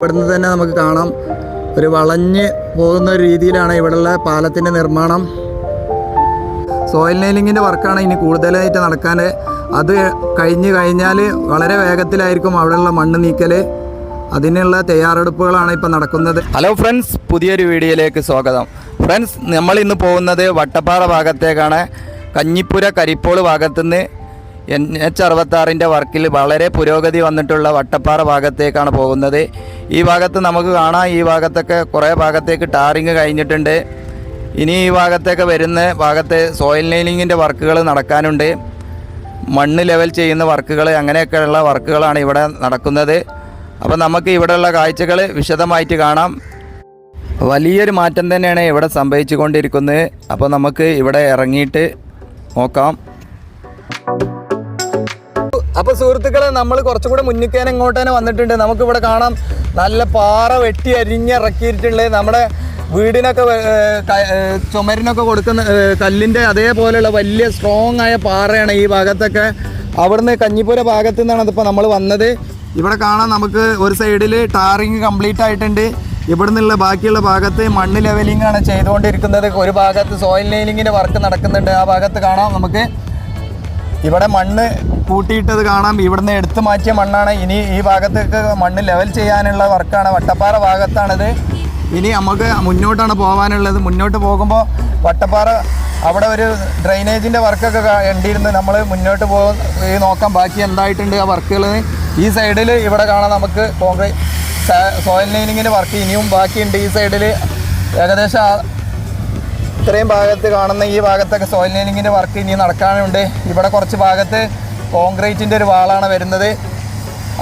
ഇവിടുന്ന് തന്നെ നമുക്ക് കാണാം. ഒരു വളഞ്ഞ് പോകുന്ന ഒരു രീതിയിലാണ് ഇവിടെയുള്ള പാലത്തിന്റെ നിർമ്മാണം. സോയിൽ നെയിലിങ്ങിന്റെ വർക്കാണ് ഇനി കൂടുതലായിട്ട് നടക്കാൻ അത് കഴിഞ്ഞ് കഴിഞ്ഞാൽ വളരെ വേഗത്തിലായിരിക്കും അവിടെയുള്ള മണ്ണ് നീക്കൽ അതിനുള്ള തയ്യാറെടുപ്പുകളാണ് ഇപ്പോൾ നടക്കുന്നത്. ഹലോ ഫ്രണ്ട്സ് പുതിയൊരു വീഡിയോയിലേക്ക് സ്വാഗതം. ഫ്രണ്ട്സ് നമ്മൾ ഇന്ന് പോകുന്നത് വട്ടപ്പാറ ഭാഗത്തേക്കാണ്. കഞ്ഞിപ്പുര കരിപ്പോൾ ഭാഗത്തുനിന്ന് എൻ എച്ച് അറുപത്താറിന്റെ വർക്കിൽ വളരെ പുരോഗതി വന്നിട്ടുള്ള വട്ടപ്പാറ ഭാഗത്തേക്കാണ് പോകുന്നത്. ഈ ഭാഗത്ത് നമുക്ക് കാണാം. ഈ ഭാഗത്തൊക്കെ കുറേ ഭാഗത്തേക്ക് ടാറിങ് കഴിഞ്ഞിട്ടുണ്ട്. ഇനി ഈ ഭാഗത്തേക്ക് വരുന്ന ഭാഗത്ത് സോയിൽ നെയിലിങ്ങിന്റെ വർക്കുകൾ നടക്കാനുണ്ട്. മണ്ണ് ലെവൽ ചെയ്യുന്ന വർക്കുകൾ അങ്ങനെയൊക്കെയുള്ള വർക്കുകളാണ് ഇവിടെ നടക്കുന്നത്. അപ്പോൾ നമുക്ക് ഇവിടെയുള്ള കാഴ്ചകൾ വിശദമായിട്ട് കാണാം. വലിയൊരു മാറ്റം തന്നെയാണ് ഇവിടെ സംഭവിച്ചു കൊണ്ടിരിക്കുന്നത് അപ്പോൾ നമുക്ക് ഇവിടെ ഇറങ്ങിയിട്ട് നോക്കാം. അപ്പോൾ സുഹൃത്തുക്കളെ നമ്മൾ കുറച്ചും കൂടെ മുന്നിക്കേനെ ഇങ്ങോട്ടേനെ വന്നിട്ടുണ്ട്. നമുക്കിവിടെ കാണാം നല്ല പാറ വെട്ടി അരിഞ്ഞിറക്കിയിട്ടുള്ളത് നമ്മുടെ വീടിനൊക്കെ ചുമരിനൊക്കെ കൊടുക്കുന്ന കല്ലിന്റെ അതേപോലെയുള്ള വലിയ സ്ട്രോങ് ആയ പാറയാണ് ഈ ഭാഗത്തൊക്കെ. അവിടുന്ന് കഞ്ഞിപ്പുര ഭാഗത്തു നിന്നാണ് അതിപ്പോൾ നമ്മൾ വന്നത്. ഇവിടെ കാണാം നമുക്ക് ഒരു സൈഡിൽ ടാറിങ് കംപ്ലീറ്റ് ആയിട്ടുണ്ട്. ഇവിടെ നിന്നുള്ള ബാക്കിയുള്ള ഭാഗത്ത് മണ്ണ് ലെവലിംഗ് ആണ് ചെയ്തുകൊണ്ടിരിക്കുന്നത്. ഒരു ഭാഗത്ത് സോയിൽ നെയിലിങ്ങിന്റെ വർക്ക് നടക്കുന്നുണ്ട്. ആ ഭാഗത്ത് കാണാം നമുക്ക്. ഇവിടെ മണ്ണ് കൂട്ടിയിട്ടത് കാണാം. ഇവിടുന്ന് എടുത്തു മാറ്റിയ മണ്ണാണ്. ഇനി ഈ ഭാഗത്തേക്ക് മണ്ണ് ലെവൽ ചെയ്യാനുള്ള വർക്കാണ്. വട്ടപ്പാറ ഭാഗത്താണിത്. ഇനി നമുക്ക് മുന്നോട്ടാണ് പോകാനുള്ളത് മുന്നോട്ട് പോകുമ്പോൾ വട്ടപ്പാറ അവിടെ ഒരു ഡ്രൈനേജിന്റെ വർക്കൊക്കെ കണ്ടിരുന്ന്. നമ്മൾ മുന്നോട്ട് ഈ നോക്കാം. ബാക്കി എന്തായിട്ടുണ്ട് ആ വർക്കുകൾ ഈ സൈഡിൽ ഇവിടെ കാണാം നമുക്ക് കോൺക്രീറ്റ് സോയിൽ ലൈനിങ്ങിന്റെ വർക്ക് ഇനിയും ബാക്കിയുണ്ട്. ഈ സൈഡിൽ ഏകദേശം ഇത്രയും ഭാഗത്ത് കാണുന്ന ഈ ഭാഗത്തൊക്കെ സോയിൽ ലൈനിങ്ങിന്റെ വർക്ക് ഇനി നടക്കാനുണ്ട്. ഇവിടെ കുറച്ച് ഭാഗത്ത് കോൺക്രീറ്റിന്റെ ഒരു വാളാണ് വരുന്നത്.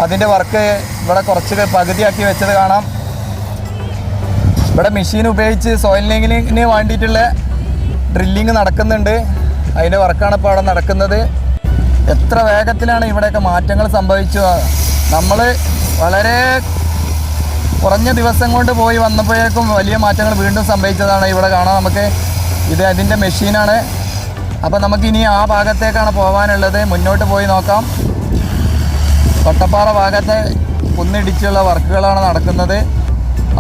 അതിന്റെ വർക്ക് ഇവിടെ കുറച്ച് പകുതിയാക്കി വെച്ചത് കാണാം. ഇവിടെ മെഷീൻ ഉപയോഗിച്ച് സോയിൽ ലൈനിങ്ങിന് വേണ്ടിയിട്ടുള്ള ഡ്രില്ലിങ് നടക്കുന്നുണ്ട്. അതിന്റെ വർക്കാണ് ഇപ്പോൾ അവിടെ നടക്കുന്നത്. എത്ര വേഗത്തിലാണ് ഇവിടെയൊക്കെ മാറ്റങ്ങൾ സംഭവിച്ചു നമ്മൾ വളരെ കുറഞ്ഞ ദിവസം കൊണ്ട് പോയി വന്നപ്പോഴേക്കും വലിയ മാറ്റങ്ങൾ വീണ്ടും സംഭവിച്ചതാണ്. ഇവിടെ കാണാൻ നമുക്ക് ഇത് അതിന്റെ മെഷീനാണ്. അപ്പോൾ നമുക്ക് ഇനി ആ ഭാഗത്തേക്കാണ് പോകാനുള്ളത് മുന്നോട്ട് പോയി നോക്കാം. കൊട്ടപ്പാറ ഭാഗത്തെ കുന്നിടിച്ചുള്ള വർക്കുകളാണ് നടക്കുന്നത്.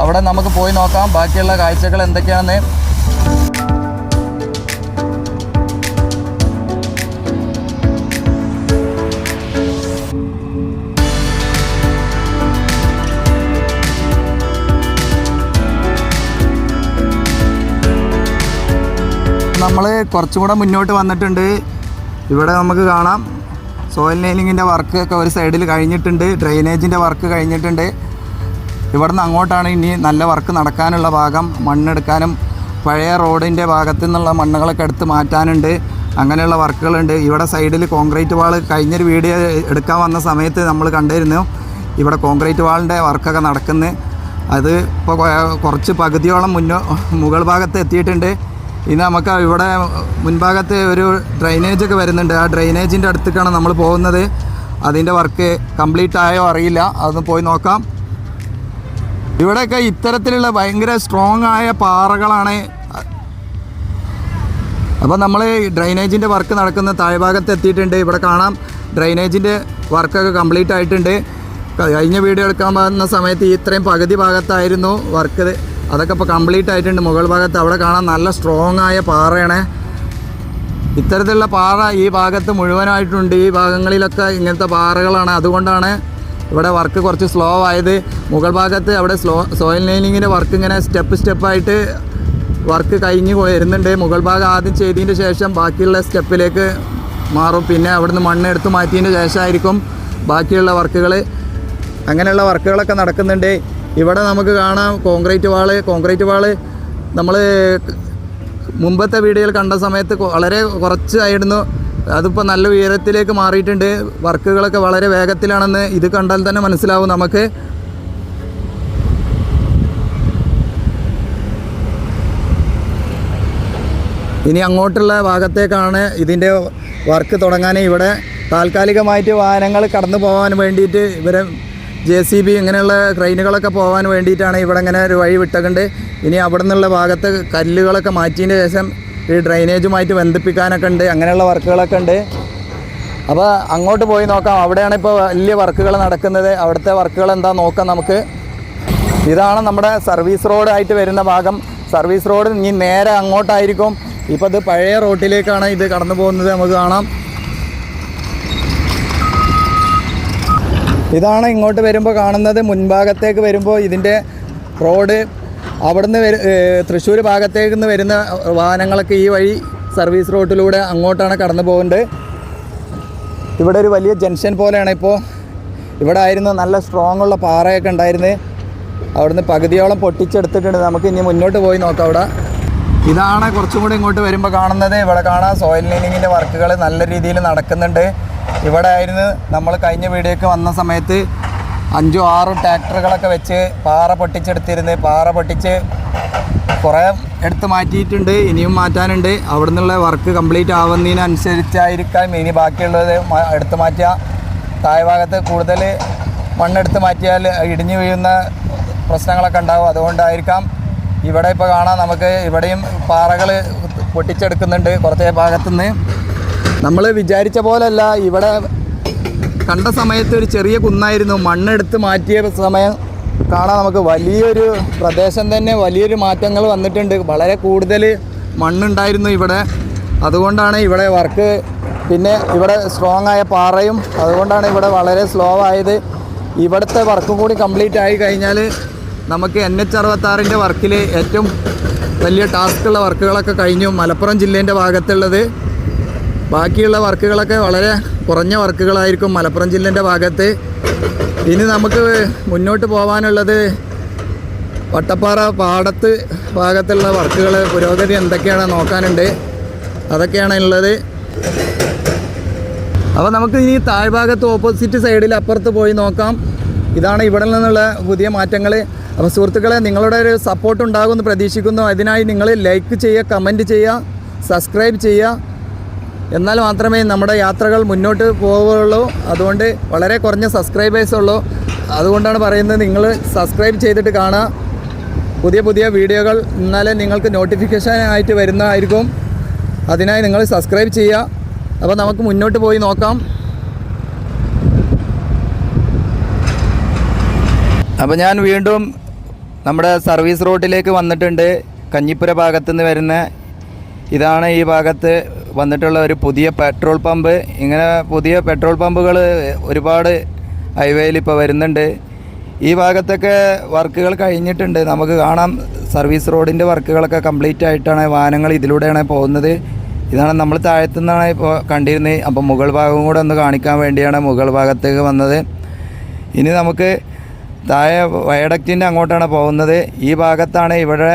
അവിടെ നമുക്ക് പോയി നോക്കാം. ബാക്കിയുള്ള കാഴ്ചകൾ എന്തൊക്കെയാണെന്ന്. നമ്മൾ കുറച്ചും കൂടെ മുന്നോട്ട് വന്നിട്ടുണ്ട്. ഇവിടെ നമുക്ക് കാണാം. സോയിൽ നെയിലിങ്ങിന്റെ വർക്ക് ഒക്കെ ഒരു സൈഡിൽ കഴിഞ്ഞിട്ടുണ്ട്. ഡ്രെയിനേജിന്റെ വർക്ക് കഴിഞ്ഞിട്ടുണ്ട്. ഇവിടുന്ന് അങ്ങോട്ടാണ് ഇനി നല്ല വർക്ക് നടക്കാനുള്ള ഭാഗം. മണ്ണെടുക്കാനും പഴയ റോഡിന്റെ ഭാഗത്തു നിന്നുള്ള മണ്ണുകളൊക്കെ എടുത്ത് മാറ്റാനുണ്ട്. അങ്ങനെയുള്ള വർക്കുകളുണ്ട് ഇവിടെ സൈഡിൽ കോൺക്രീറ്റ് വാൾ കഴിഞ്ഞൊരു വീഡിയോ എടുക്കാൻ വന്ന സമയത്ത് നമ്മൾ കണ്ടിരുന്നു. ഇവിടെ കോൺക്രീറ്റ് വാളിന്റെ വർക്കൊക്കെ നടക്കുന്നത് അത് ഇപ്പോൾ കുറച്ച് പകുതിയോളം മുന്നോ മുകൾ ഭാഗത്ത് എത്തിയിട്ടുണ്ട്. ഇനി നമുക്ക് ഇവിടെ മുൻഭാഗത്ത് ഒരു ഡ്രൈനേജ് ഒക്കെ വരുന്നുണ്ട്. ആ ഡ്രൈനേജിന്റെ അടുത്തേക്കാണ് നമ്മൾ പോകുന്നത്. അതിന്റെ വർക്ക് കംപ്ലീറ്റ് ആയോ അറിയില്ല. അതൊന്ന് പോയി നോക്കാം. ഇവിടെയൊക്കെ ഇത്തരത്തിലുള്ള ഭയങ്കര സ്ട്രോങ് ആയ പാറകളാണ്. അപ്പോൾ നമ്മൾ ഡ്രൈനേജിന്റെ വർക്ക് നടക്കുന്ന താഴ്ഭാഗത്ത് എത്തിയിട്ടുണ്ട്. ഇവിടെ കാണാം. ഡ്രൈനേജിന്റെ വർക്കൊക്കെ കംപ്ലീറ്റ് ആയിട്ടുണ്ട്. കഴിഞ്ഞ വീഡിയോ എടുക്കാൻ പോകുന്ന സമയത്ത് ഇത്രയും പകുതി ഭാഗത്തായിരുന്നു വർക്ക് അതൊക്കെ ഇപ്പോൾ കംപ്ലീറ്റ് ആയിട്ടുണ്ട്. മുകൾ ഭാഗത്ത് അവിടെ കാണാൻ നല്ല സ്ട്രോങ് ആയ പാറയാണ്. ഇത്തരത്തിലുള്ള പാറ ഈ ഭാഗത്ത് മുഴുവനായിട്ടുണ്ട്. ഈ ഭാഗങ്ങളിലൊക്കെ ഇങ്ങനത്തെ പാറകളാണ്. അതുകൊണ്ടാണ് ഇവിടെ വർക്ക് കുറച്ച് സ്ലോ ആയത്. മുകൾ ഭാഗത്ത് അവിടെ സ്ലോ സോയിൽ ലൈനിങ്ങിന്റെ വർക്ക് ഇങ്ങനെ സ്റ്റെപ്പ് സ്റ്റെപ്പായിട്ട് വർക്ക് കഴിഞ്ഞ് വരുന്നുണ്ട്. മുകൾ ഭാഗം ആദ്യം ചെയ്തതിന് ശേഷം ബാക്കിയുള്ള സ്റ്റെപ്പിലേക്ക് മാറും. പിന്നെ അവിടുന്ന് മണ്ണ് എടുത്ത് മാറ്റിയതിന് ശേഷമായിരിക്കും ബാക്കിയുള്ള വർക്കുകൾ അങ്ങനെയുള്ള വർക്കുകളൊക്കെ നടക്കുന്നുണ്ട്. ഇവിടെ നമുക്ക് കാണാം കോൺക്രീറ്റ് വാൾ കോൺക്രീറ്റ് വാൾ. നമ്മൾ മുമ്പത്തെ വീഡിയോയിൽ കണ്ട സമയത്ത് വളരെ കുറച്ചായിരുന്നു അതിപ്പോൾ നല്ല ഉയരത്തിലേക്ക് മാറിയിട്ടുണ്ട്. വർക്കുകളൊക്കെ വളരെ വേഗത്തിലാണെന്ന് ഇത് കണ്ടാൽ തന്നെ മനസ്സിലാവും നമുക്ക്. ഇനി അങ്ങോട്ടുള്ള ഭാഗത്തേക്കാണ് ഇതിന്റെ വർക്ക് തുടങ്ങാൻ. ഇവിടെ താൽക്കാലികമായിട്ട് വാഹനങ്ങൾ കടന്നു പോകാൻ വേണ്ടിയിട്ട് ഇവരെ ജെ സി ബി ഇങ്ങനെയുള്ള ട്രെയിനുകളൊക്കെ പോകാൻ വേണ്ടിയിട്ടാണ് ഇവിടെ ഇങ്ങനെ ഒരു വഴി വിട്ടക്കുണ്ട്. ഇനി അവിടെ നിന്നുള്ള ഭാഗത്ത് കല്ലുകളൊക്കെ മാറ്റിയതിന് ശേഷം ഈ ഡ്രൈനേജുമായിട്ട് ബന്ധിപ്പിക്കാനൊക്കെ ഉണ്ട്. അങ്ങനെയുള്ള വർക്കുകളൊക്കെ ഉണ്ട്. അപ്പോൾ അങ്ങോട്ട് പോയി നോക്കാം. അവിടെയാണ് ഇപ്പോൾ വലിയ വർക്കുകൾ നടക്കുന്നത്. അവിടുത്തെ വർക്കുകൾ എന്താ നോക്കാം നമുക്ക്. ഇതാണ് നമ്മുടെ സർവീസ് റോഡായിട്ട് വരുന്ന ഭാഗം. സർവീസ് റോഡ് ഇനി നേരെ അങ്ങോട്ടായിരിക്കും. ഇപ്പോൾ ഇത് പഴയ റോട്ടിലേക്കാണ് ഇത് കടന്നു പോകുന്നത് നമുക്ക് കാണാം. ഇതാണ് ഇങ്ങോട്ട് വരുമ്പോൾ കാണുന്നത്. മുൻഭാഗത്തേക്ക് വരുമ്പോൾ ഇതിന്റെ റോഡ് അവിടുന്ന് വരു തൃശ്ശൂർ ഭാഗത്തേക്ക് നിന്ന് വരുന്ന വാഹനങ്ങളൊക്കെ ഈ വഴി സർവീസ് റോഡിലൂടെ അങ്ങോട്ടാണ് കടന്നു പോകുന്നത് ഇവിടെ ഒരു വലിയ ജംഗ്ഷൻ പോലെയാണ് ഇപ്പോൾ ഇവിടെ ആയിരുന്നു നല്ല സ്ട്രോങ് ഉള്ള പാറയൊക്കെ ഉണ്ടായിരുന്നത് അവിടുന്ന് പകുതിയോളം പൊട്ടിച്ചെടുത്തിട്ടുണ്ട്. നമുക്ക് ഇനി മുന്നോട്ട് പോയി നോക്കാം അവിടെ. ഇതാണ് കുറച്ചും കൂടി ഇങ്ങോട്ട് വരുമ്പോൾ കാണുന്നത്. ഇവിടെ കാണാം സോയിൽ ലൈനിങ്ങിന്റെ വർക്കുകൾ നല്ല രീതിയിൽ നടക്കുന്നുണ്ട്. ഇവിടെ ആയിരുന്നു നമ്മൾ കഴിഞ്ഞ വീഡിയോക്ക് വന്ന സമയത്ത് അഞ്ചോ ആറും ട്രാക്ടറുകളൊക്കെ വെച്ച് പാറ പൊട്ടിച്ചെടുത്തിരുന്ന് പാറ പൊട്ടിച്ച് കുറേ എടുത്ത് മാറ്റിയിട്ടുണ്ട് ഇനിയും മാറ്റാനുണ്ട്. അവിടെ നിന്നുള്ള വർക്ക് കംപ്ലീറ്റ് ആവുന്നതിനനുസരിച്ചായിരിക്കാം ഇനി ബാക്കിയുള്ളത് എടുത്ത് മാറ്റുക. താഴ്ഭാഗത്ത് കൂടുതൽ മണ്ണെടുത്ത് മാറ്റിയാൽ ഇടിഞ്ഞു വീഴുന്ന പ്രശ്നങ്ങളൊക്കെ ഉണ്ടാവും. അതുകൊണ്ടായിരിക്കാം ഇവിടെ ഇപ്പോൾ കാണാം നമുക്ക് ഇവിടെയും പാറകൾ പൊട്ടിച്ചെടുക്കുന്നുണ്ട് കുറച്ച് ഭാഗത്തുനിന്ന്. നമ്മൾ വിചാരിച്ച പോലല്ല. ഇവിടെ കണ്ട സമയത്ത് ഒരു ചെറിയ കുന്നായിരുന്നു. മണ്ണെടുത്ത് മാറ്റിയ സമയം കാണാൻ നമുക്ക് വലിയൊരു പ്രദേശം തന്നെ വലിയൊരു മാറ്റങ്ങൾ വന്നിട്ടുണ്ട്. വളരെ കൂടുതൽ മണ്ണുണ്ടായിരുന്നു ഇവിടെ. അതുകൊണ്ടാണ് ഇവിടെ വർക്ക് പിന്നെ ഇവിടെ സ്ട്രോങ് ആയ പാറയും അതുകൊണ്ടാണ് ഇവിടെ വളരെ സ്ലോ ആയത്. ഇവിടുത്തെ വർക്കും കൂടി കംപ്ലീറ്റ് ആയി കഴിഞ്ഞാൽ നമുക്ക് എൻ എച്ച് അറുപത്താറിന്റെ വർക്കിൽ ഏറ്റവും വലിയ ടാസ്ക്കുള്ള വർക്കുകളൊക്കെ കഴിഞ്ഞു. മലപ്പുറം ജില്ലേന്റെ ഭാഗത്തുള്ളത്. ബാക്കിയുള്ള വർക്കുകളൊക്കെ വളരെ കുറഞ്ഞ വർക്കുകളായിരിക്കും മലപ്പുറം ജില്ലേന്റെ ഭാഗത്ത്. ഇനി നമുക്ക് മുന്നോട്ട് പോകാനുള്ളത് വട്ടപ്പാറ പാടത്ത് ഭാഗത്തുള്ള വർക്കുകൾ പുരോഗതി എന്തൊക്കെയാണ് നോക്കാനുണ്ട്. അതൊക്കെയാണ് ഉള്ളത്. അപ്പോൾ നമുക്ക് ഇനി താഴ്ഭാഗത്ത് ഓപ്പോസിറ്റ് സൈഡിൽ അപ്പുറത്ത് പോയി നോക്കാം. ഇതാണ് ഇവിടെ നിന്നുള്ള പുതിയ മാറ്റങ്ങൾ അപ്പോൾ സുഹൃത്തുക്കളെ നിങ്ങളുടെ ഒരു സപ്പോർട്ട് ഉണ്ടാകുമെന്ന് പ്രതീക്ഷിക്കുന്നു. അതിനായി നിങ്ങൾ ലൈക്ക് ചെയ്യുക കമന്റ് ചെയ്യുക സബ്സ്ക്രൈബ് ചെയ്യുക. എന്നാൽ മാത്രമേ നമ്മുടെ യാത്രകൾ മുന്നോട്ട് പോവുകയുള്ളൂ. അതുകൊണ്ട് വളരെ കുറഞ്ഞ സബ്സ്ക്രൈബേഴ്സ് ഉള്ളൂ. അതുകൊണ്ടാണ് പറയുന്നത് നിങ്ങൾ സബ്സ്ക്രൈബ് ചെയ്തിട്ട് കാണുക. പുതിയ പുതിയ വീഡിയോകൾ എന്നാലേ നിങ്ങൾക്ക് നോട്ടിഫിക്കേഷൻ ആയിട്ട് വരുന്നതായിരിക്കും. അതിനായി നിങ്ങൾ സബ്സ്ക്രൈബ് ചെയ്യുക. അപ്പോൾ നമുക്ക് മുന്നോട്ട് പോയി നോക്കാം. അപ്പോൾ ഞാൻ വീണ്ടും നമ്മുടെ സർവീസ് റോഡിലേക്ക് വന്നിട്ടുണ്ട്. കഞ്ഞിപ്പുര ഭാഗത്തുനിന്ന് വരുന്ന ഇതാണ് ഈ ഭാഗത്ത് വന്നിട്ടുള്ള ഒരു പുതിയ പെട്രോൾ പമ്പ്. ഇങ്ങനെ പുതിയ പെട്രോൾ പമ്പുകൾ ഒരുപാട് ഹൈവേയിൽ ഇപ്പോൾ വരുന്നുണ്ട്. ഈ ഭാഗത്തൊക്കെ വർക്കുകൾ കഴിഞ്ഞിട്ടുണ്ട്. നമുക്ക് കാണാം. സർവീസ് റോഡിന്റെ വർക്കുകളൊക്കെ കംപ്ലീറ്റ് ആയിട്ടാണ് വാഹനങ്ങൾ ഇതിലൂടെയാണ് പോകുന്നത്. ഇതാണ് നമ്മൾ താഴത്തു നിന്നാണ് ഇപ്പോൾ കണ്ടിരുന്നത്. അപ്പോൾ മുകൾ ഭാഗം കൂടെ ഒന്ന് കാണിക്കാൻ വേണ്ടിയാണ് മുകൾ ഭാഗത്തേക്ക് വന്നത്. ഇനി നമുക്ക് താഴെ വയഡക്റ്റിന്റെ അങ്ങോട്ടാണ് പോകുന്നത്. ഈ ഭാഗത്താണ് ഇവിടെ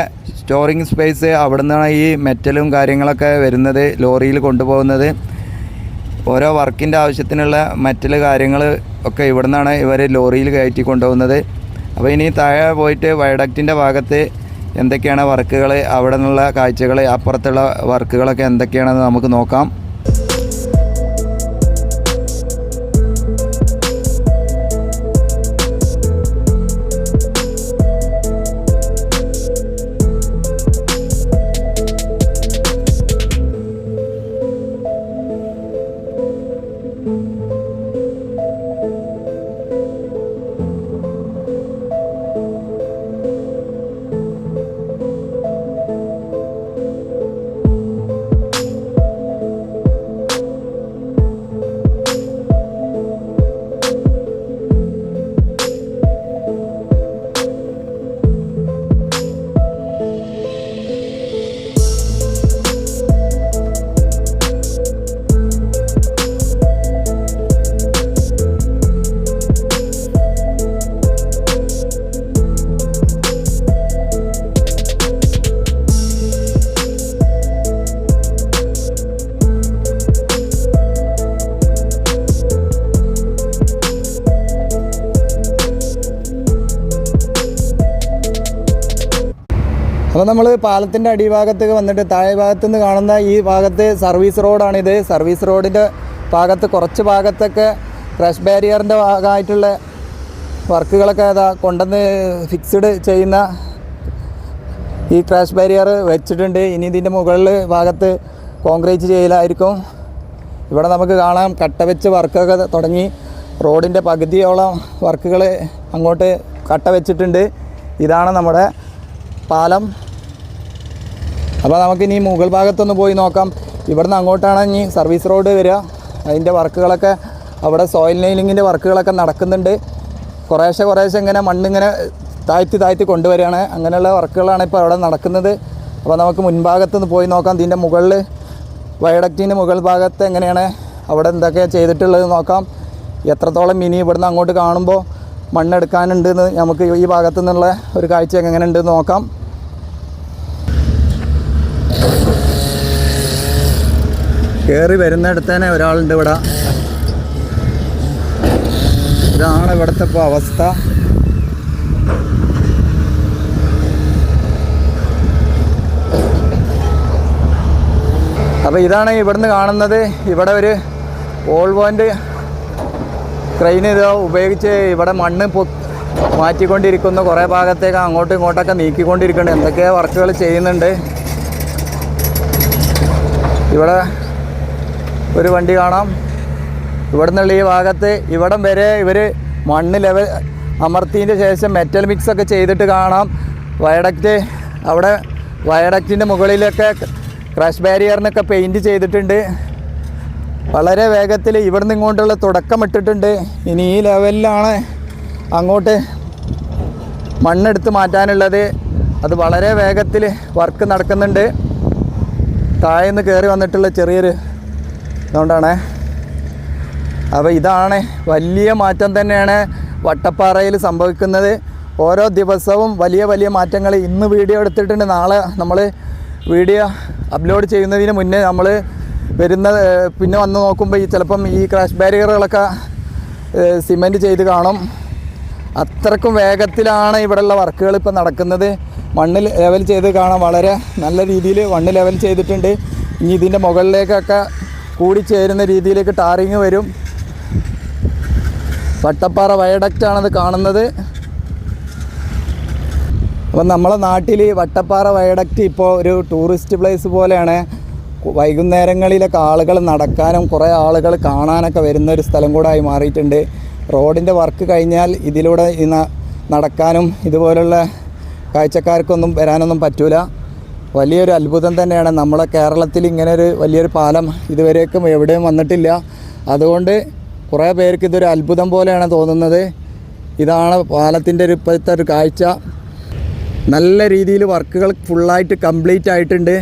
സ്റ്റോറിങ് സ്പേസ് അവിടെ നിന്നാണ് ഈ മെറ്റലും കാര്യങ്ങളൊക്കെ വരുന്നത് ലോറിയിൽ കൊണ്ടുപോകുന്നത്. ഓരോ വർക്കിന്റെ ആവശ്യത്തിനുള്ള മെറ്റൽ കാര്യങ്ങൾ ഒക്കെ ഇവിടെ നിന്നാണ് ഇവർ ലോറിയിൽ കയറ്റി കൊണ്ടുപോകുന്നത്. അപ്പോൾ ഇനി താഴെ പോയിട്ട് വയഡക്റ്റിന്റെ ഭാഗത്ത് എന്തൊക്കെയാണ് വർക്കുകൾ അവിടെ നിന്നുള്ള കാഴ്ചകൾ അപ്പുറത്തുള്ള വർക്കുകളൊക്കെ എന്തൊക്കെയാണെന്ന് നമുക്ക് നോക്കാം. അപ്പോൾ നമ്മൾ പാലത്തിന്റെ അടിഭാഗത്തേക്ക് വന്നിട്ട് താഴെ ഭാഗത്തു നിന്ന് കാണുന്ന ഈ ഭാഗത്ത് സർവീസ് റോഡാണിത്. സർവീസ് റോഡിന്റെ ഭാഗത്ത് കുറച്ച് ഭാഗത്തൊക്കെ ക്രഷ് ബാരിയറിന്റെ ഭാഗമായിട്ടുള്ള വർക്കുകളൊക്കെ അതാ കൊണ്ടുവന്ന് ഫിക്സ്ഡ് ചെയ്യുന്ന ഈ ക്രാഷ് ബാരിയർ വെച്ചിട്ടുണ്ട്. ഇനി ഇതിന്റെ മുകളിൽ ഭാഗത്ത് കോൺക്രീറ്റ് ചെയ്യലായിരിക്കും. ഇവിടെ നമുക്ക് കാണാം കട്ട വെച്ച് വർക്കൊക്കെ തുടങ്ങി. റോഡിന്റെ പകുതിയോളം വർക്കുകൾ അങ്ങോട്ട് കട്ട വെച്ചിട്ടുണ്ട് ഇതാണ് നമ്മുടെ പാലം. അപ്പോൾ നമുക്ക് ഇനി മുകൾ ഭാഗത്തൊന്ന് പോയി നോക്കാം. ഇവിടുന്ന് അങ്ങോട്ടാണ് ഇനി സർവീസ് റോഡ് വരിക. അതിന്റെ വർക്കുകളൊക്കെ അവിടെ സോയിൽ നെയിലിങ്ങിന്റെ വർക്കുകളൊക്കെ നടക്കുന്നുണ്ട്. കുറേശ്ശെ കുറേശ്ശെ ഇങ്ങനെ മണ്ണിങ്ങനെ താഴ്ത്തി താഴ്ത്തി കൊണ്ടുവരികയാണ്. അങ്ങനെയുള്ള വർക്കുകളാണ് ഇപ്പോൾ അവിടെ നടക്കുന്നത്. അപ്പോൾ നമുക്ക് മുൻഭാഗത്തുനിന്ന് പോയി നോക്കാം. ഇതിന്റെ മുകളിൽ വയഡക്റ്റിന്റെ മുകൾ ഭാഗത്ത് എങ്ങനെയാണ് അവിടെ എന്തൊക്കെയാണ് ചെയ്തിട്ടുള്ളത് നോക്കാം. എത്രത്തോളം മിനി ഇവിടുന്ന് അങ്ങോട്ട് കാണുമ്പോൾ മണ്ണെടുക്കാനുണ്ടെന്ന് നമുക്ക് ഈ ഭാഗത്തു നിന്നുള്ള ഒരു കാഴ്ച എങ്ങനെ ഉണ്ടെന്ന് നോക്കാം. കയറി വരുന്നിടത്ത് തന്നെ ഒരാളുണ്ട് ഇവിടെ. ഇതാണ് ഇവിടുത്തെ ഇപ്പോൾ അവസ്ഥ. അപ്പോൾ ഇതാണ് ഇവിടുന്ന് കാണുന്നത്. ഇവിടെ ഒരു ഓൾവോന്റെ ക്രെയിൻ ഇത് ഉപയോഗിച്ച് ഇവിടെ മണ്ണ് പൊ മാറ്റിക്കൊണ്ടിരിക്കുന്നു. കുറേ ഭാഗത്തേക്ക് അങ്ങോട്ടും ഇങ്ങോട്ടൊക്കെ നീക്കിക്കൊണ്ടിരിക്കുന്നുണ്ട്. എന്തൊക്കെയാണ് വർക്കുകൾ ചെയ്യുന്നുണ്ട്. ഇവിടെ ഒരു വണ്ടി കാണാം. ഇവിടെ നിന്നുള്ള ഈ ഭാഗത്ത് ഇവിടം വരെ ഇവർ മണ്ണ് ലെവൽ അമർത്തിയതിന്റെ ശേഷം മെറ്റൽ മിക്സ് ഒക്കെ ചെയ്തിട്ട് കാണാം. വയഡക്റ്റ് അവിടെ വയഡക്റ്റിന്റെ മുകളിലൊക്കെ ക്രാഷ് ബാരിയറിനൊക്കെ പെയിന്റ് ചെയ്തിട്ടുണ്ട്. വളരെ വേഗത്തിൽ ഇവിടുന്ന് ഇങ്ങോട്ടുള്ള തുടക്കം ഇട്ടിട്ടുണ്ട്. ഇനി ഈ ലെവലിലാണ് അങ്ങോട്ട് മണ്ണെടുത്ത് മാറ്റാനുള്ളത്. അത് വളരെ വേഗത്തിൽ വർക്ക് നടക്കുന്നുണ്ട്. താഴെ നിന്ന് കയറി വന്നിട്ടുള്ള ചെറിയൊരു ഇതുകൊണ്ടാണ്. അപ്പോൾ ഇതാണ് വലിയ മാറ്റം തന്നെയാണ് വട്ടപ്പാറയിൽ സംഭവിക്കുന്നത്. ഓരോ ദിവസവും വലിയ വലിയ മാറ്റങ്ങൾ ഇന്ന് വീഡിയോ എടുത്തിട്ടുണ്ട്. നാളെ നമ്മൾ വീഡിയോ അപ്ലോഡ് ചെയ്യുന്നതിന് മുന്നേ നമ്മൾ വരുന്ന പിന്നെ വന്ന് നോക്കുമ്പോൾ ഈ ചിലപ്പം ഈ ക്രാഷ് ബാരിയറുകളൊക്കെ സിമെന്റ് ചെയ്ത് കാണും. അത്രക്കും വേഗത്തിലാണ് ഇവിടെയുള്ള വർക്കുകൾ ഇപ്പോൾ നടക്കുന്നത്. മണ്ണ് ലെവൽ ചെയ്ത് കാണാം വളരെ നല്ല രീതിയിൽ മണ്ണ് ലെവൽ ചെയ്തിട്ടുണ്ട്. ഇനി ഇതിന്റെ മുകളിലേക്കൊക്കെ കൂടിച്ചേരുന്ന രീതിയിലേക്ക് ടാറിങ് വരും. വട്ടപ്പാറ വയഡക്റ്റാണത് കാണുന്നത്. അപ്പം നമ്മളെ നാട്ടിൽ വട്ടപ്പാറ വയഡക്റ്റ് ഇപ്പോൾ ഒരു ടൂറിസ്റ്റ് പ്ലേസ് പോലെയാണ്. വൈകുന്നേരങ്ങളിലൊക്കെ ആളുകൾ നടക്കാനും കുറേ ആളുകൾ കാണാനൊക്കെ വരുന്ന ഒരു സ്ഥലം കൂടെ ആയി മാറിയിട്ടുണ്ട്. റോഡിന്റെ വർക്ക് കഴിഞ്ഞാൽ ഇതിലൂടെ നടക്കാനും ഇതുപോലുള്ള കാഴ്ചക്കാർക്കൊന്നും വരാനൊന്നും പറ്റൂല. വലിയൊരു അത്ഭുതം തന്നെയാണ്. നമ്മളെ കേരളത്തിൽ ഇങ്ങനെ ഒരു വലിയൊരു പാലം ഇതുവരേക്കും എവിടെയും വന്നിട്ടില്ല. അതുകൊണ്ട് കുറേ പേർക്ക് ഇതൊരു അത്ഭുതം പോലെയാണ് തോന്നുന്നത്. ഇതാണ് പാലത്തിന്റെ ഒരു ഇപ്പോഴത്തെ ഒരു കാഴ്ച. നല്ല രീതിയിൽ വർക്കുകൾ ഫുള്ളായിട്ട് കംപ്ലീറ്റ് ആയിട്ടുണ്ട്.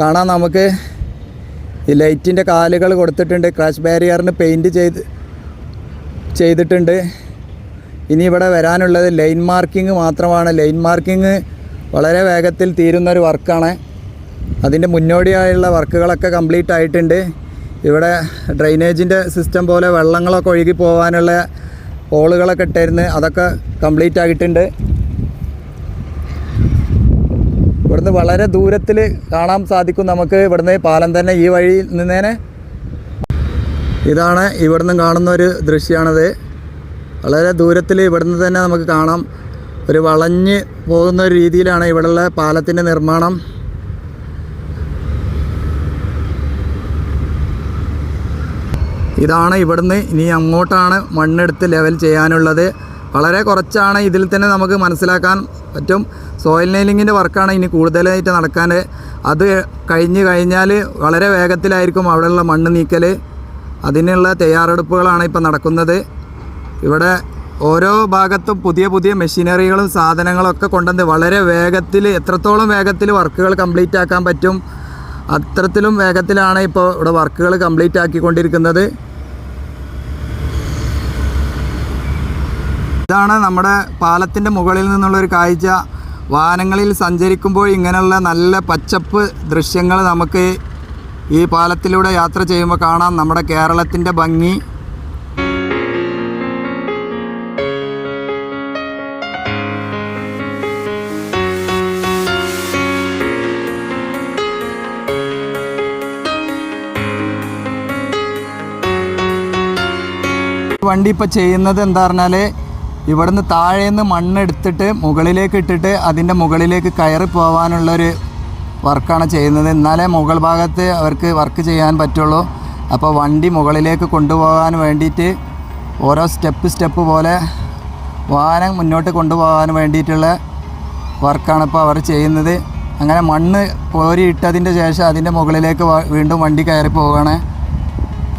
കാണാൻ നമുക്ക്. ഈ ലൈറ്റിന്റെ കാലുകൾ കൊടുത്തിട്ടുണ്ട്. ക്രാഷ് ബാരിയറിന് പെയിന്റ് ചെയ്ത് ചെയ്തിട്ടുണ്ട്. ഇനി ഇവിടെ വരാനുള്ളത് ലൈൻ മാർക്കിംഗ് മാത്രമാണ്. ലൈൻ മാർക്കിംഗ് വളരെ വേഗത്തിൽ തീരുന്ന ഒരു വർക്കാണ്. അതിന്റെ മുന്നോടിയായുള്ള വർക്കുകളൊക്കെ കംപ്ലീറ്റ് ആയിട്ടുണ്ട്. ഇവിടെ ഡ്രെയിനേജിന്റെ സിസ്റ്റം പോലെ വെള്ളങ്ങളൊക്കെ ഒഴുകി പോകാനുള്ള ഹോളുകളൊക്കെ ഇട്ടായിരുന്നു അതൊക്കെ കംപ്ലീറ്റ് ആയിട്ടുണ്ട്. ഇവിടുന്ന് വളരെ ദൂരത്തിൽ കാണാൻ സാധിക്കും നമുക്ക് ഇവിടുന്ന് പാലം തന്നെ ഈ വഴി നിന്നേനെ. ഇതാണ് ഇവിടുന്ന് കാണുന്ന ഒരു ദൃശ്യമാണത് വളരെ ദൂരത്തിൽ ഇവിടുന്ന് തന്നെ നമുക്ക് കാണാം. ഒരു വളഞ്ഞ് പോകുന്ന ഒരു രീതിയിലാണ് ഇവിടെയുള്ള പാലത്തിന്റെ നിർമ്മാണം. ഇതാണ് ഇവിടുന്ന് ഇനി അങ്ങോട്ടാണ് മണ്ണെടുത്ത് ലെവൽ ചെയ്യാനുള്ളത്. വളരെ കുറച്ചാണ് ഇതിൽ തന്നെ നമുക്ക് മനസ്സിലാക്കാൻ പറ്റും. സോയിൽ നെയിലിങ്ങിന്റെ വർക്കാണ് ഇനി കൂടുതലായിട്ട് നടക്കാൻ അത് കഴിഞ്ഞ് കഴിഞ്ഞാൽ വളരെ വേഗത്തിലായിരിക്കും അവിടെയുള്ള മണ്ണ് നീക്കൽ അതിനുള്ള തയ്യാറെടുപ്പുകളാണ് ഇപ്പം നടക്കുന്നത്. ഇവിടെ ഓരോ ഭാഗത്തും പുതിയ പുതിയ മെഷീനറികളും സാധനങ്ങളും ഒക്കെ കൊണ്ടുവന്ന് വളരെ വേഗത്തിൽ എത്രത്തോളം വേഗത്തിൽ വർക്കുകൾ കംപ്ലീറ്റ് ആക്കാൻ പറ്റും അത്രത്തിലും വേഗത്തിലാണ് ഇപ്പോൾ ഇവിടെ വർക്കുകൾ കംപ്ലീറ്റ് ആക്കിക്കൊണ്ടിരിക്കുന്നത്. ഇതാണ് നമ്മുടെ പാലത്തിന്റെ മുകളിൽ നിന്നുള്ളൊരു കാഴ്ച. വാഹനങ്ങളിൽ സഞ്ചരിക്കുമ്പോൾ ഇങ്ങനെയുള്ള നല്ല പച്ചപ്പ് ദൃശ്യങ്ങൾ നമുക്ക് ഈ പാലത്തിലൂടെ യാത്ര ചെയ്യുമ്പോൾ കാണാം. നമ്മുടെ കേരളത്തിന്റെ ഭംഗി. വണ്ടി ഇപ്പോൾ ചെയ്യുന്നത് എന്താ പറഞ്ഞാൽ ഇവിടുന്ന് താഴേന്ന് മണ്ണെടുത്തിട്ട് മുകളിലേക്ക് ഇട്ടിട്ട് അതിന്റെ മുകളിലേക്ക് കയറി പോകാനുള്ളൊരു വർക്കാണ് ചെയ്യുന്നത്. എന്നാലേ മുകൾ ഭാഗത്ത് അവർക്ക് വർക്ക് ചെയ്യാൻ പറ്റുള്ളൂ. അപ്പോൾ വണ്ടി മുകളിലേക്ക് കൊണ്ടുപോകാൻ വേണ്ടിയിട്ട് ഓരോ സ്റ്റെപ്പ് സ്റ്റെപ്പ് പോലെ വാഹനം മുന്നോട്ട് കൊണ്ടുപോകാൻ വേണ്ടിയിട്ടുള്ള വർക്കാണ് ഇപ്പോൾ അവർ ചെയ്യുന്നത്. അങ്ങനെ മണ്ണ് കോരി ഇട്ടതിന്റെ ശേഷം അതിന്റെ മുകളിലേക്ക് വീണ്ടും വണ്ടി കയറി പോവുകയാണ്.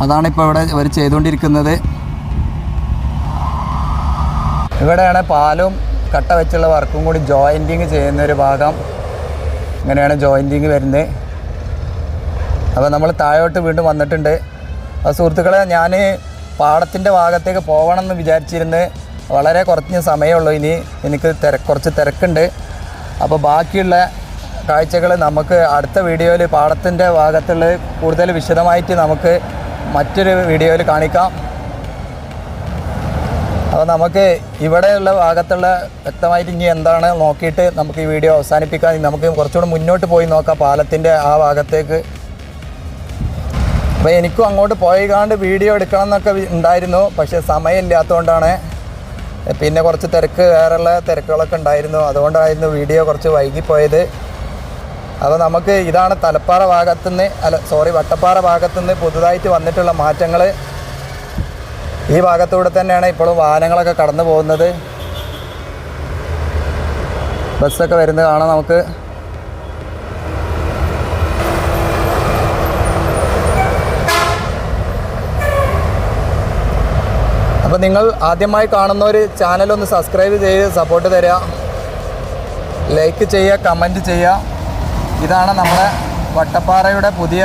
അതാണ് ഇപ്പോൾ ഇവിടെ അവർ ചെയ്തുകൊണ്ടിരിക്കുന്നത്. ഇവിടെയാണ് പാലും കട്ട വെച്ചുള്ള വർക്കും കൂടി ജോയിന്റിങ് ചെയ്യുന്ന ഒരു ഭാഗം. ഇങ്ങനെയാണ് ജോയിന്റിങ് വരുന്നത്. അപ്പോൾ നമ്മൾ താഴോട്ട് വീണ്ടും വന്നിട്ടുണ്ട്. അപ്പോൾ സുഹൃത്തുക്കളെ ഞാൻ പാടത്തിന്റെ ഭാഗത്തേക്ക് പോകണം എന്ന് വിചാരിച്ചിരുന്ന് വളരെ കുറഞ്ഞ സമയമുള്ളൂ ഇനി. എനിക്ക് തിര കുറച്ച് തിരക്കുണ്ട്. അപ്പോൾ ബാക്കിയുള്ള കാഴ്ചകൾ നമുക്ക് അടുത്ത വീഡിയോയിൽ പാടത്തിന്റെ ഭാഗത്തുള്ള കൂടുതൽ വിശദമായിട്ട് നമുക്ക് മറ്റൊരു വീഡിയോയിൽ കാണിക്കാം. അപ്പോൾ നമുക്ക് ഇവിടെയുള്ള ഭാഗത്തുള്ള വ്യക്തമായിട്ട് ഇനി എന്താണ് നോക്കിയിട്ട് നമുക്ക് ഈ വീഡിയോ അവസാനിപ്പിക്കാം. നമുക്ക് കുറച്ചുകൂടെ മുന്നോട്ട് പോയി നോക്കാം പാലത്തിന്റെ ആ ഭാഗത്തേക്ക്. അപ്പോൾ എനിക്കും അങ്ങോട്ട് പോയി പോയിക്കാണ്ട് വീഡിയോ എടുക്കണം എന്നൊക്കെ ഉണ്ടായിരുന്നു. പക്ഷേ സമയമില്ലാത്തതുകൊണ്ടാണ് പിന്നെ കുറച്ച് തിരക്ക് വേറെയുള്ള തിരക്കുകളൊക്കെ ഉണ്ടായിരുന്നു. അതുകൊണ്ടായിരുന്നു വീഡിയോ കുറച്ച് വൈകിപ്പോയത്. അപ്പോൾ നമുക്ക് ഇതാണ് തലപ്പാറ ഭാഗത്തുനിന്ന് അല്ല സോറി വട്ടപ്പാറ ഭാഗത്തുനിന്ന് പുതുതായിട്ട് വന്നിട്ടുള്ള മാറ്റങ്ങൾ ഈ ഭാഗത്തൂടെ തന്നെയാണ് ഇപ്പോഴും വാഹനങ്ങളൊക്കെ കടന്നു പോകുന്നത്. ബസ്സൊക്കെ വരുന്നത് കാണാം നമുക്ക്. അപ്പോൾ നിങ്ങൾ ആദ്യമായി കാണുന്ന ഒരു ചാനൽ ഒന്ന് സബ്സ്ക്രൈബ് ചെയ്ത് സപ്പോർട്ട് തരിക ലൈക്ക് ചെയ്യുക കമന്റ് ചെയ്യുക. ഇതാണ് നമ്മുടെ വട്ടപ്പാറയുടെ പുതിയ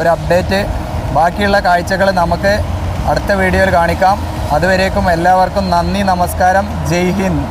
ഒരു അപ്ഡേറ്റ് ബാക്കിയുള്ള കാഴ്ചകൾ നമുക്ക് അടുത്ത വീഡിയോയിൽ കാണിക്കാം. അതുവരേക്കും എല്ലാവർക്കും നന്ദി നമസ്കാരം. ജയ് ഹിന്ദ്.